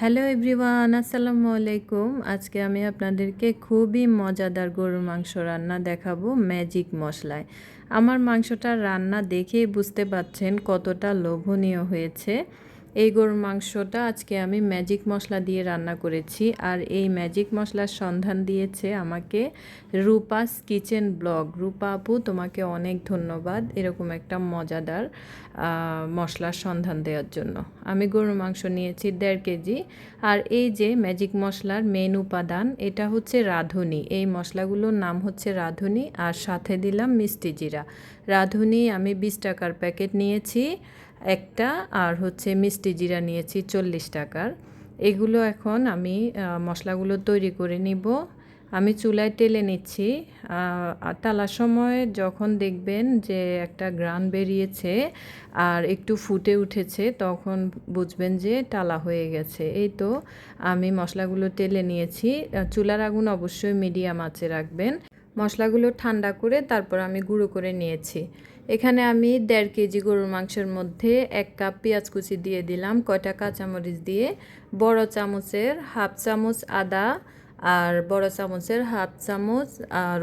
Hello everyone, আসসালামু আলাইকুম। আজকে আমি আপনাদেরকে খুবই মজাদার গরুর মাংস রান্না দেখাবো ম্যাজিক মশলায়। আমার মাংসটা রান্না দেখেই বুঝতে পাচ্ছেন কতটা লোভনীয় হয়েছে। এই গরুর মাংসটা আজকে আমি ম্যাজিক মশলা দিয়ে রান্না করেছি আর এই ম্যাজিক মশলার সন্ধান দিয়েছে আমাকে রূপাস কিচেন ব্লগ। রূপা আপু, তোমাকে অনেক ধন্যবাদ এরকম একটা মজাদার মশলার সন্ধান দেওয়ার জন্য। আমি গরুর মাংস নিয়েছি দেড় কেজি আর এই যে ম্যাজিক মশলার মেন উপাদান, এটা হচ্ছে রাঁধুনি। এই মশলাগুলোর নাম হচ্ছে রাঁধুনি আর সাথে দিলাম মিষ্টি জিরা। রাঁধুনি আমি বিশ টাকার প্যাকেট নিয়েছি। একটা আর হচ্ছে মিষ্টি জিরা নিয়েছি চল্লিশ টাকার। এগুলো এখন আমি মশলাগুলো তৈরি করে নিব। আমি চুলায় টেলে নিচ্ছি। টালার সময় যখন দেখবেন যে একটা গ্রান বেরিয়েছে আর একটু ফুটে উঠেছে, তখন বুঝবেন যে টালা হয়ে গেছে। এই তো আমি মশলাগুলো টেলে নিয়েছি। চুলার আগুন অবশ্যই মিডিয়াম আঁচে রাখবেন। মশলাগুলো ঠান্ডা করে তারপর আমি গুঁড়ো করে নিয়েছি। এখানে আমি দেড় কেজি গরুর মাংসের মধ্যে এক কাপ পেঁয়াজ কুচি দিয়ে দিলাম, কয়টা কাঁচামরিচ দিয়ে। বড় চামচের হাফ চামচ আদা আর বড় চামচের হাফ চামচ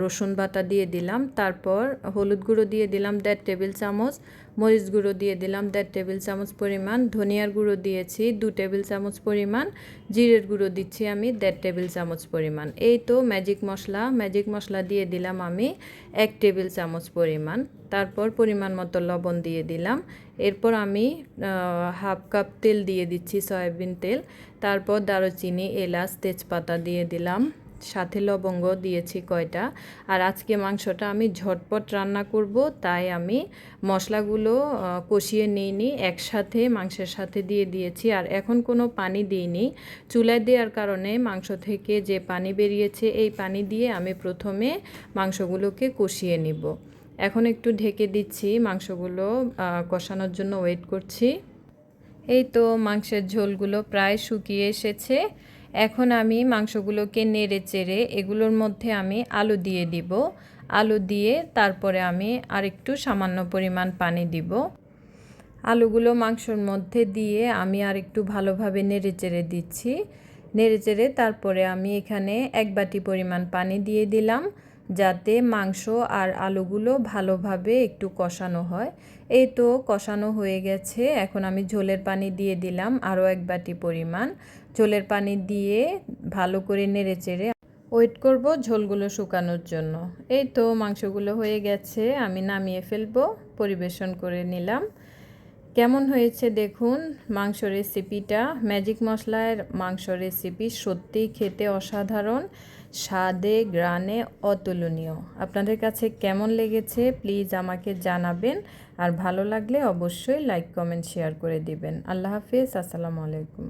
রসুন বাটা দিয়ে দিলাম। তারপর হলুদ গুঁড়ো দিয়ে দিলাম দেড় টেবিল চামচ। মরিচ গুঁড়ো দিয়ে দিলাম দেড় টেবিল চামচ পরিমাণ, ধনিয়ার গুঁড়ো দিয়েছি দু টেবিল চামচ পরিমাণ, জিরের গুঁড়ো দিচ্ছি আমি দেড় টেবিল চামচ পরিমাণ। এই তো ম্যাজিক মশলা ম্যাজিক মশলা দিয়ে দিলাম আমি এক টেবিল চামচ পরিমাণ। তারপর পরিমাণ মতো লবণ দিয়ে দিলাম। এরপর আমি হাফ কাপ তেল দিয়ে দিচ্ছি সয়াবিন তেল। তারপর দারুচিনি, এলাচ, তেজপাতা দিয়ে দিলাম। সাথে লবঙ্গ দিয়েছি কয়টা। আর আজকে মাংসটা আমি ঝটপট রান্না করব, তাই আমি মশলাগুলো কষিয়ে নিইনি, একসাথে মাংসের সাথে দিয়ে দিয়েছি। আর এখন কোনো পানি দিইনি। চুলায় দেওয়ার কারণে মাংস থেকে যে পানি বেরিয়েছে, এই পানি দিয়ে আমি প্রথমে মাংসগুলোকে কষিয়ে নিব। এখন একটু ঢেকে দিচ্ছি মাংসগুলো কষানোর জন্য ওয়েট করছি। এই তো মাংসের ঝোলগুলো প্রায় শুকিয়ে এসেছে। এখন আমি মাংসগুলোকে নেড়ে চেড়ে এগুলোর মধ্যে আমি আলু দিয়ে দিব। আলু দিয়ে তারপরে আমি আরেকটু সামান্য পরিমাণ পানি দিব। আলুগুলো মাংসর মধ্যে দিয়ে আমি আরেকটু ভালোভাবে নেড়ে চেড়ে দিচ্ছি। নেড়ে চেড়ে তারপরে আমি এখানে এক বাটি পরিমাণ পানি দিয়ে দিলাম। যাতে মাংস আর আলুগুলো ভালোভাবে একটু কষানো হয়। এই তো কষানো হয়ে গেছে। এখন আমি ঝোলের পানি দিয়ে দিলাম আরও এক বাটি পরিমাণ। ঝোলের পানি দিয়ে ভালো করে নেড়ে চেড়ে ওয়েট করব ঝোলগুলো শুকানোর জন্য। এই তো মাংসগুলো হয়ে গেছে। আমি নামিয়ে ফেলব, পরিবেশন করে নিলাম। কেমন হয়েছে দেখুন মাংস রেসিপিটা ম্যাজিক মশলার মাংস রেসিপি সত্যি খেতে অসাধারণ, স্বাদে গ্রানে অতুলনীয়। আপনাদের কাছে কেমন লেগেছে প্লিজ আমাকে জানাবেন। আর ভালো লাগলে অবশ্যই লাইক কমেন্ট শেয়ার করে দিবেন। আল্লাহ হাফিজ, আসসালামু আলাইকুম।